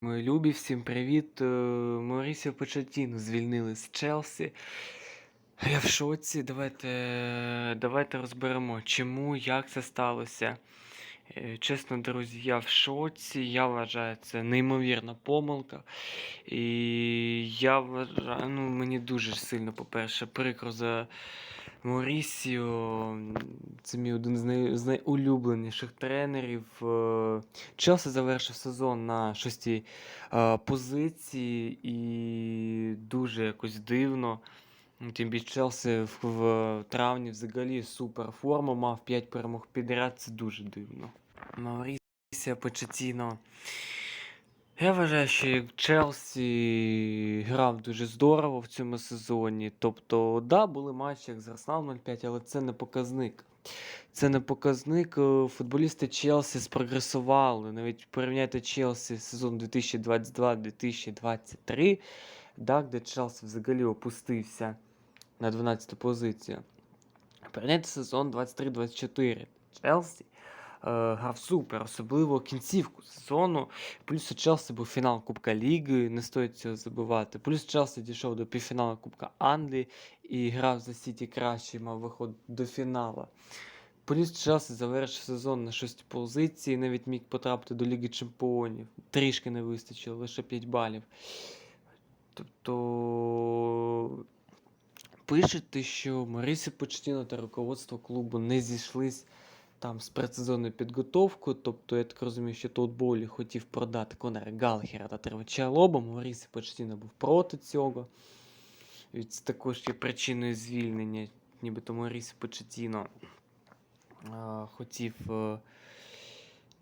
Мої любі, всім привіт. Е, Маурісіо Почетіно звільнили з Челсі. Я в шоці. Давайте, давайте розберемо, чому, як це сталося. Е, Чесно, друзі, я в шоці. Я вважаю, це неймовірна помилка. І я вважаю, ну, мені дуже сильно, по-перше, прикро за Маурісіо. Це мій один з, най... з найулюбленіших тренерів. Е, Челсі завершив сезон на шостій е, позиції і дуже якось дивно. Ну, Тим більше Челсі в, в травні взагалі супер форму мав 5 перемог підряд, це дуже дивно. Маурісія Почетіно. Я вважаю, що Челсі грав дуже здорово в цьому сезоні. Тобто, да, були матчі як з Арсеналом 0-5, але це не показник. Це не показник. Е, Футболісти Челсі спрогресували. Навіть порівняйте Челсі сезон 2022-2023, да, де Челсі взагалі опустився на 12 ту позицію. Порівняйте сезон 23-24. Челсі грав супер, особливо кінцівку сезону. Плюс у Челсі був фінал Кубка Ліги, не стоїть цього забувати. Плюс Челсі дійшов до півфіналу Кубка Англії і грав за Сіті краще, мав виход до фіналу. Плюс Челсі завершив сезон на 6 позиції, навіть міг потрапити до Ліги Чемпіонів. Трішки не вистачило, лише 5 балів. Тобто пишете, що Марисі Почтіно та руководство клубу не зійшлись там з предсезонною підготовкою. Тобто, я так розумію, що Толтболі хотів продати Конора Галхера та Тревича Лоба. Марисі Почтіно був проти цього. І це також є причиною звільнення, нібито Марисі Почтіно а, хотів. е,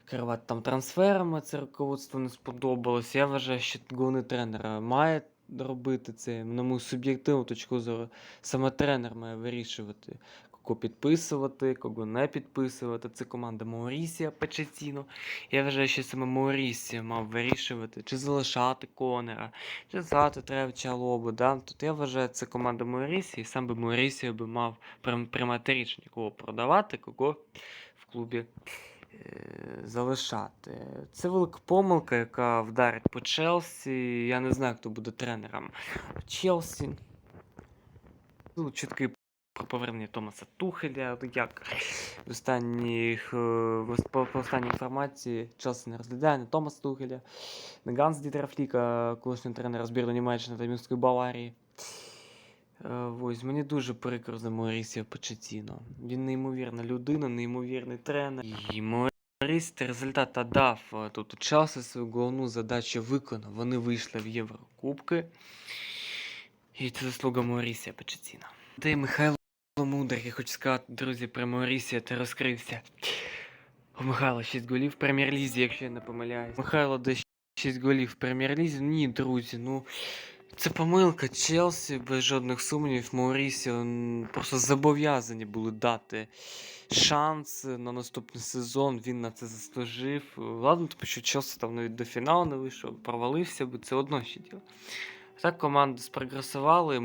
Керувати там трансферами, це руководство не сподобалось. Я вважаю, що головний тренер е, має робити це. На мою суб'єктивну точку зору, саме тренер має вирішувати, кого підписувати, кого не підписувати. Це команда Маурісія Печетіно. Я вважаю, що саме Маурісія мав вирішувати, чи залишати Конера, чи звати Тревча Лобу. Да? Тут я вважаю, це команда Маурісії, і сам би Маурісія би мав прийм- приймати рішення, кого продавати, кого в клубі е, залишати. Це велика помилка, яка вдарить по Челсі. Я не знаю, хто буде тренером Челсі. Ну, про повернення Томаса Тухеля. Як в останніх, е, по, останній інформації Челсі не розглядає не Томаса Тухеля, не Ганс Дітера Фліка, колишнього тренера збірної Німеччини та Мюнської Баварії. Е, Ось мені дуже прикро за Маурісія Почетіно. Він неймовірна людина, неймовірний тренер. І Мауріс результат дав. Е, Тобто Челсі свою головну задачу виконав. Вони вийшли в Єврокубки. І це заслуга Маурісія Почетіно. Де Михайло Я хочу сказати, друзі, про Маурісія ти розкрився. У Михайла 6 голів в прем'єр-лізі, якщо я не помиляюсь. Михайло десь 6 голів в прем'єр-лізі. Ні, друзі, ну. Це помилка Челсі, без жодних сумнівів. Маурісіо просто зобов'язані були дати шанс на наступний сезон. Він на це заслужив. Ладно, тому що Челсі там навіть до фіналу не вийшов, провалився би, це одно ще діло. Так команда спрогресувала, і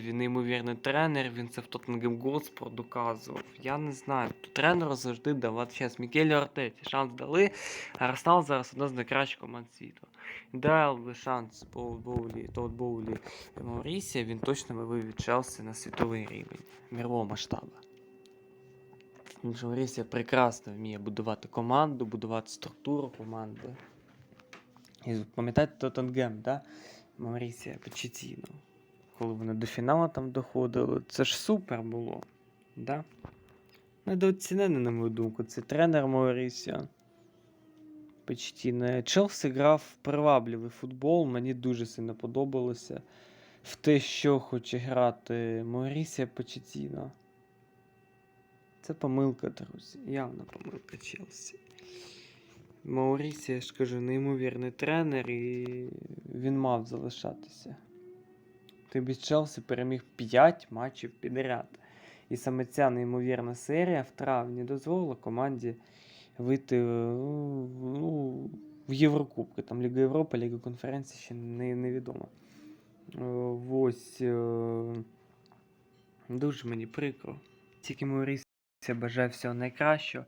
він неймовірний тренер, він це в Тоттенгем Готспор доказував. Я не знаю. Тренеру завжди давати час. Мікелі Артеті шанс дали, Арсенал зараз одна з найкращих команд світу. Дав би шанс Боу- Боулі, Тодд Боулі і Маурісія, він точно би вивів Челсі на світовий рівень мірового масштабу. Маурісія прекрасно вміє будувати команду, будувати структуру команди. І пам'ятаєте Тоттенгем, да? Маурісія Почетіно. Коли вони до фіналу там доходили, це ж супер було. Да? Недооцінений, на мою думку, це тренер Маурісіо. Почтіно. Челсі грав привабливий футбол, мені дуже сильно подобалося. В те, що хоче грати Маурісія Почетіно. Це помилка, друзі. Явна помилка Челсі. Маурісія, я ж кажу, неймовірний тренер, і він мав залишатися. Тобі Челсі переміг 5 матчів підряд. І саме ця неймовірна серія в травні дозволила команді вийти ну, в Єврокубки. Там Ліга Європи, Ліга конференції ще не, невідомо. Е, Ось е, дуже мені прикро. Тільки Маурісія бажає всього найкращого.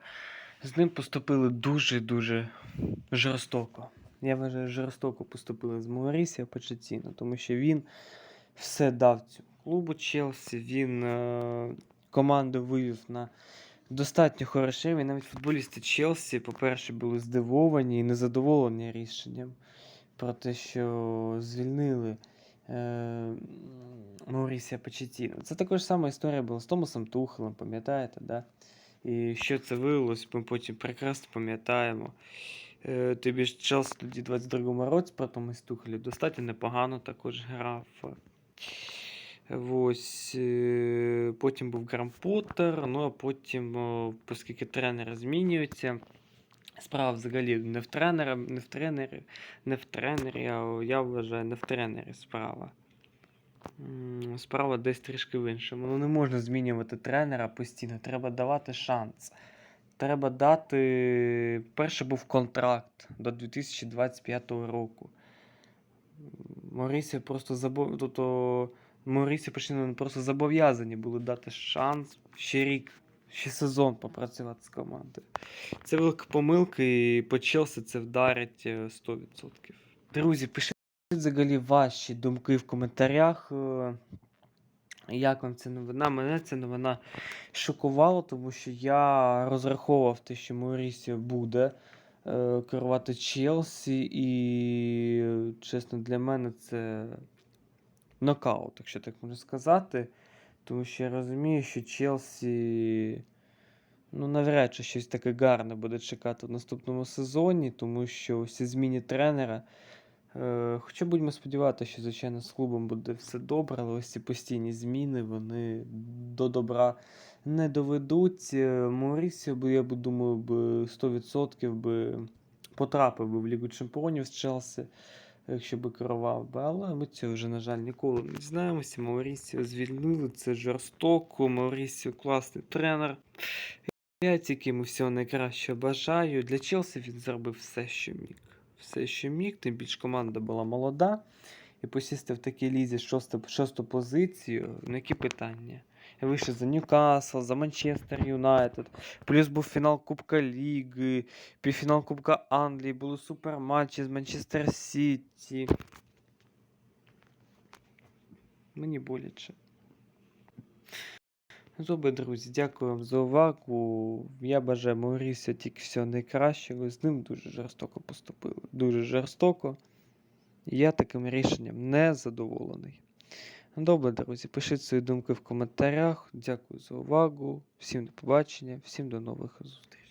З ним поступили дуже-дуже жорстоко. Я вважаю, жорстоко поступили з Маурісіо Почетіно, тому що він все дав цьому клубу Челсі. Він е, команду вивів на достатньо хороший рівень. Навіть футболісти Челсі, по-перше, були здивовані і незадоволені рішенням про те, що звільнили е, Маурісія Почетіно. Це також сама історія була з Томасом Тухелем, пам'ятаєте, да? І що це виявилось, ми потім прекрасно пам'ятаємо. Е, Тобі ж Челсі тоді в 22-му році про Томас Тухелі достатньо непогано також грав. Ось, е, потім був Грам Поттер, ну а потім, оскільки тренери змінюються, справа взагалі не в тренера, не в тренері, не в тренері, а я вважаю, не в тренері справа. Справа десь трішки в іншому. Ну не можна змінювати тренера постійно, треба давати шанс. Треба дати. Перше був контракт до 2025 року. Морісі просто забов... Тобто Морісі Почтіно просто зобов'язані були дати шанс ще рік, ще сезон попрацювати з командою. Це велика помилка, і по Челсі це вдарить е, 100%. Друзі, пишіть взагалі ваші думки в коментарях. е, Як вам ця новина? Мене ця новина шокувала, тому що я розраховував те, що Маурісіо буде е, керувати Челсі, і, чесно, для мене це нокаут, якщо так можна сказати. Тому що я розумію, що Челсі ну, навряд чи щось таке гарне буде чекати в наступному сезоні, тому що всі зміни тренера. Е, Хоча будемо сподіватися, що, звичайно, з клубом буде все добре, але ось ці постійні зміни вони до добра не доведуть. Е, Маурісіо, би, я б думаю, би 100% би потрапив би в Лігу Чемпіонів з Челсі, якщо би керував би. Але ми цього вже, на жаль, ніколи не дізнаємося. Маурісіо звільнили, це жорстоко. Маурісіо класний тренер. Я тільки йому всього найкращого бажаю. Для Челсі він зробив все, що міг. Все, що міг, тим більш команда була молода. І посісти в такій лізі шосту, шосту позицію. Ну які питання? Вище за Ньюкасл, за Манчестер Юнайтед. Плюс був фінал Кубка Ліги, півфінал Кубка Англії, були суперматчі з Манчестер Сіті. Мені боляче. Добре, друзі, дякую вам за увагу. Я бажаю Маурісі тільки всього найкращого. З ним дуже жорстоко поступили. Дуже жорстоко. Я таким рішенням не задоволений. Добре, друзі, пишіть свої думки в коментарях. Дякую за увагу. Всім до побачення, всім до нових зустрічей.